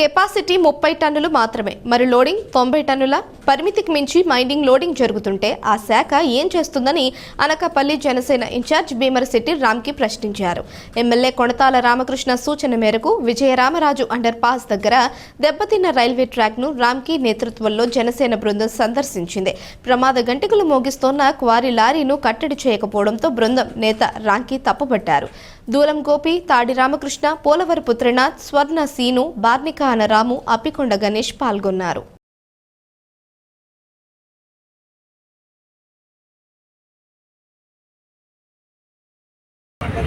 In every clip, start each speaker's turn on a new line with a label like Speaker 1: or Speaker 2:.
Speaker 1: Capacity ముప్పై టన్నులు మాత్రమే. మరి లోడింగ్ తొంభై టన్నుల? పరిమితికి మించి మైనింగ్ లోడింగ్ జరుగుతుంటే ఆ శాఖ ఏం చేస్తుందని అనకాపల్లి జనసేన ఇన్ఛార్జ్ భీమరశెట్టి రామ్కి ప్రశ్నించారు. ఎమ్మెల్యే కొణతాల రామకృష్ణ సూచన మేరకు విజయరామరాజు అండర్ పాస్ దగ్గర దెబ్బతిన్న రైల్వే ట్రాక్ను రామ్కి నేతృత్వంలో జనసేన బృందం సందర్శించింది. ప్రమాద గంటకులు మోగిస్తోన్న క్వారీ లారీను కట్టడి చేయకపోవడంతో బృందం నేత రాంకి తప్పుపట్టారు. దూలం గోపి తాడి రామకృష్ణ పోలవరపు త్రినాథ్ స్వర్ణ సీను బార్నిక అనరాము అప్పికొండ గణేష్ పాల్గొన్నారు.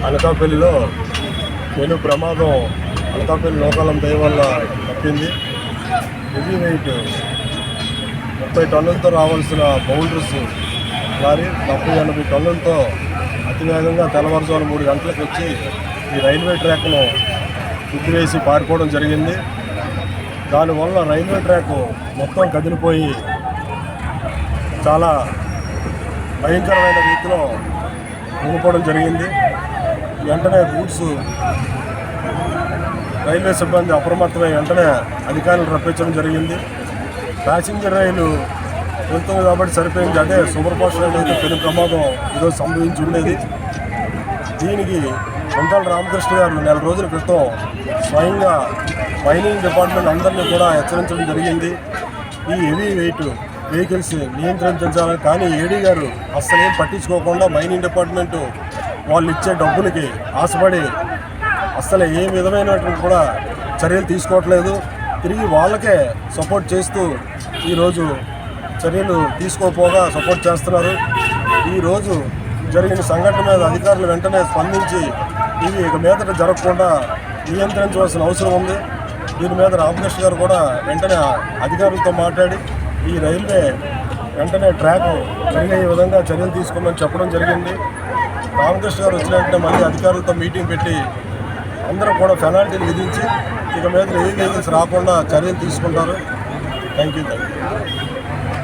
Speaker 2: అనకాపల్లిలో నేను ప్రమాదం అనకాపల్లి లోకాలం దయ వల్ల తప్పింది. హెవీ వెయిట్ ముప్పై టన్నులతో రావాల్సిన బౌండరీస్ లారీ డెబ్బై ఎనభై టన్నులతో అతివేగంగా తెల్లవారుజాము మూడు గంటలకు వచ్చి ఈ రైల్వే ట్రాక్ను వేసి పారిపోవడం జరిగింది. దానివల్ల రైల్వే ట్రాక్ మొత్తం కదిలిపోయి చాలా భయంకరమైన రీతిలో ఉండిపోవడం జరిగింది. వెంటనే గూడ్స్ రైల్వే సిబ్బంది అప్రమత్తమై వెంటనే అధికారులు రప్పించడం జరిగింది. ప్యాసింజర్ రైలు వెళ్తుంది కాబట్టి సరిపోయింది. అదే సూపర్ ఫాస్ట్ రైలు అయితే పెను ప్రమాదం ఈరోజు సంభవించి ఉండేది. దీనికి కొంతాల రామకృష్ణ గారు నెల రోజుల క్రితం స్వయంగా మైనింగ్ డిపార్ట్మెంట్ అందరినీ కూడా హెచ్చరించడం జరిగింది. ఈ హెవీ వెయిట్ వెహికల్స్ నియంత్రించాలని కానీ ఏడీ గారు అస్సలేం పట్టించుకోకుండా మైనింగ్ డిపార్ట్మెంటు వాళ్ళు ఇచ్చే డబ్బులకి ఆశపడి అస్సలు ఏ విధమైనటువంటి కూడా చర్యలు తీసుకోవట్లేదు. తిరిగి వాళ్ళకే సపోర్ట్ చేస్తూ ఈరోజు చర్యలు తీసుకోకపోగా సపోర్ట్ చేస్తున్నారు. ఈరోజు జరిగిన సంఘటన మీద అధికారులు వెంటనే స్పందించి ఇవి ఇక మీదట జరగకుండా నియంత్రించవలసిన అవసరం ఉంది. దీని మీద రామకృష్ణ గారు కూడా వెంటనే అధికారులతో మాట్లాడి ఈ రైల్వే వెంటనే ట్రాక్ జరిగే విధంగా చర్యలు తీసుకోమని చెప్పడం జరిగింది. రామకృష్ణ గారు వచ్చిన వెంటనే మళ్ళీ అధికారులతో మీటింగ్ పెట్టి అందరూ కూడా పెనాల్టీలు విధించి ఇక మీద ఏ వెహికల్స్ రాకుండా చర్యలు తీసుకుంటారు. Thank you thank you